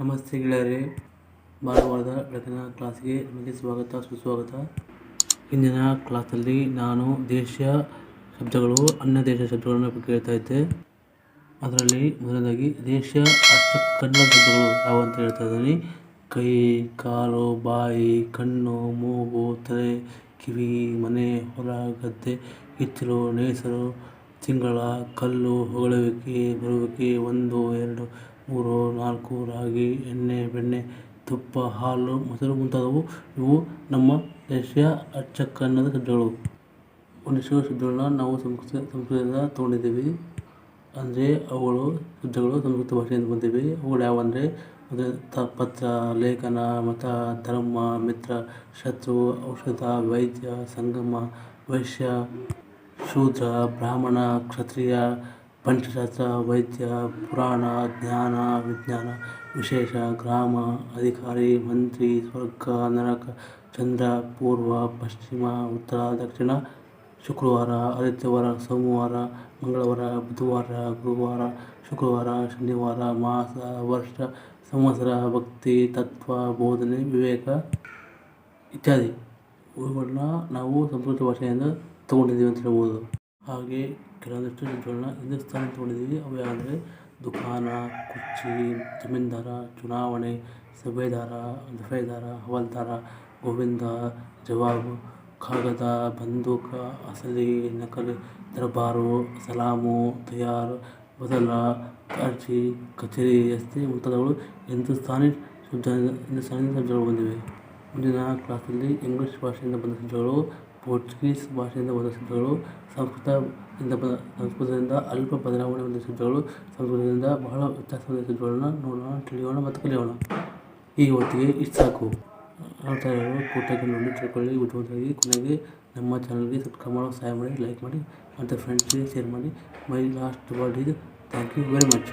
ನಮಸ್ತೆ ಗೆಳೆಯರೇ, ಭಾನುವಾರದ ಬೆಳಗಿನ ಕ್ಲಾಸ್ಗೆ ನಿಮಗೆ ಸ್ವಾಗತ, ಸುಸ್ವಾಗತ. ಇಂದಿನ ಕ್ಲಾಸಲ್ಲಿ ನಾನು ದೇಶೀಯ ಶಬ್ದಗಳು, ಅನ್ಯ ದೇಶ ಶಬ್ದಗಳನ್ನು ಕೇಳ್ತಾ ಇದ್ದೆ. ಅದರಲ್ಲಿ ಮೊದಲನೇದಾಗಿ ದೇಶೀಯ ಅರ್ಥ, ಕನ್ನಡ ಶಬ್ದಗಳು ಯಾವ ಅಂತ ಹೇಳ್ತಾ ಇದ್ದೀನಿ. ಕೈ, ಕಾಲು, ಬಾಯಿ, ಕಣ್ಣು, ಮೂಗು, ತಲೆ, ಕಿವಿ, ಮನೆ, ಹೊಲ, ಗದ್ದೆ, ಹಿತ್ತಲು, ನೇಸರು, ತಿಂಗಳ, ಕಲ್ಲು, ಹೊಗಳುವಿಕೆ, ಬರುವಿಕೆ, ಒಂದು, ಎರಡು ಮೂರು, ನಾಲ್ಕು, ರಾಗಿ, ಎಣ್ಣೆ, ಬೆಣ್ಣೆ, ತುಪ್ಪ, ಹಾಲು, ಮೊಸರು ಮುಂತಾದವು. ಇವು ನಮ್ಮ ದೇಶೀಯ ಅಚ್ಚಕ್ಕನ್ನದ ಶಬ್ದಗಳು ಮನುಷ್ಯ ಶಬ್ದಗಳನ್ನ ನಾವು ಸಂಸ್ಕೃತ ಸಂಸ್ಕೃತದಿಂದ ತೊಗೊಂಡಿದ್ದೀವಿ. ಅಂದರೆ ಅವುಗಳು ಶಬ್ದಗಳು ಸಂಸ್ಕೃತ ಭಾಷೆಯಿಂದ ಬಂದಿವೆ. ಅವುಗಳು ಯಾವಂದರೆ ಅಂದರೆ ತ, ಪತ್ರ, ಲೇಖನ, ಮತ, ಧರ್ಮ, ಮಿತ್ರ, ಶತ್ರು, ಔಷಧ, ವೈದ್ಯ, ಸಂಗಮ, ವೈಶ್ಯ, ಶೂದ್ರ, ಬ್ರಾಹ್ಮಣ, ಕ್ಷತ್ರಿಯ ಪಂಚಶಾಸ್ತ್ರ, ವೈದ್ಯ, ಪುರಾಣ, ಜ್ಞಾನ, ವಿಜ್ಞಾನ, ವಿಶೇಷ, ಗ್ರಾಮ, ಅಧಿಕಾರಿ, ಮಂತ್ರಿ, ಸ್ವರ್ಗ, ನರಕ, ಚಂದ್ರ, ಪೂರ್ವ, ಪಶ್ಚಿಮ, ಉತ್ತರ, ದಕ್ಷಿಣ, ಶುಕ್ರವಾರ, ಆದಿತ್ಯವಾರ, ಸೋಮವಾರ, ಮಂಗಳವಾರ, ಬುಧವಾರ, ಗುರುವಾರ, ಶುಕ್ರವಾರ, ಶನಿವಾರ, ಮಾಸ, ವರ್ಷ, ಸಂವತ್ಸರ, ಭಕ್ತಿ, ತತ್ವ, ಬೋಧನೆ, ವಿವೇಕ ಇತ್ಯಾದಿ. ಇವುಗಳನ್ನ ನಾವು ಸಂಸ್ಕೃತ ಭಾಷೆಯಿಂದ ತಗೊಂಡಿದ್ದೀವಿ ಅಂತ ಹೇಳ್ಬೋದು. ಹಾಗೆ ಕೆಲವೊಂದಿಷ್ಟು ಶಬ್ದಗಳನ್ನ ಸ್ಥಾನ ತೊಗೊಂಡಿದ್ದೀವಿ. ಅವು ಯಾವಂದರೆ ದುಖಾನ, ಕುರ್ಚಿ, ಜಮೀನ್ದಾರ, ಚುನಾವಣೆ ಸುಬೇದಾರ ದಫೇದಾರ, ಹವಾಲ್ದಾರ, ಗೋವಿಂದ, ಜವಾಬು, ಕಾಗದ, ಬಂದೂಕ, ಅಸಲಿ, ನಕಲಿ, ದರ್ಬಾರು, ಸಲಾಮು, ತಯಾರು, ಬದಲ, ಅರ್ಜಿ, ಕಚೇರಿ ರಸ್ತೆ ಮುಂತಾದವುಗಳು ಹಿಂದೂಸ್ತಾನಿ ಶಬ್ದ ಹಿಂದೂಸ್ತಾನಿ ಶಬ್ದಗಳು ಬಂದಿವೆ. ಮುಂದಿನ ಕ್ಲಾಸಲ್ಲಿ ಇಂಗ್ಲೀಷ್ ಭಾಷೆಯಿಂದ ಬಂದ ಶಬ್ದಗಳು ಪೋರ್ಚುಗೀಸ್ ಭಾಷೆಯಿಂದ ಬಂದ ಶಬ್ದಗಳು ಸಂಸ್ಕೃತದಿಂದ ಬ, ಸಂಸ್ಕೃತದಿಂದ ಅಲ್ಪ ಬದಲಾವಣೆ ಹೊಂದಿದ ಶಬ್ದಗಳು ಸಂಸ್ಕೃತದಿಂದ ಬಹಳ ವ್ಯತ್ಯಾಸ ಹೊಂದಿದ ಶಬ್ದಗಳನ್ನ ನೋಡೋಣ, ತಿಳಿಯೋಣ ಮತ್ತು ಕಲಿಯೋಣ. ಈ ಹೊತ್ತಿಗೆ ಇಷ್ಟು ಸಾಕು. ಪೂರ್ತಿಯಾಗಿ ನೋಡಿ ತಿಳ್ಕೊಳ್ಳಿ. ಉದ್ಯೋಗವಾಗಿ ಕೊನೆಗೆ ನಮ್ಮ ಚಾನಲ್ಗೆ ಸಬ್ಸ್ಕ್ರೈಬ್ ಮಾಡೋ, ಸಹಾಯ ಮಾಡಿ, ಲೈಕ್ ಮಾಡಿ, ಮತ್ತು ಫ್ರೆಂಡ್ಸ್ಗೆ ಶೇರ್ ಮಾಡಿ. ಮೈ ಲಾಸ್ಟ್ ವರ್ಡ್ ಇದು ಥ್ಯಾಂಕ್ ಯು ವೆರಿ ಮಚ್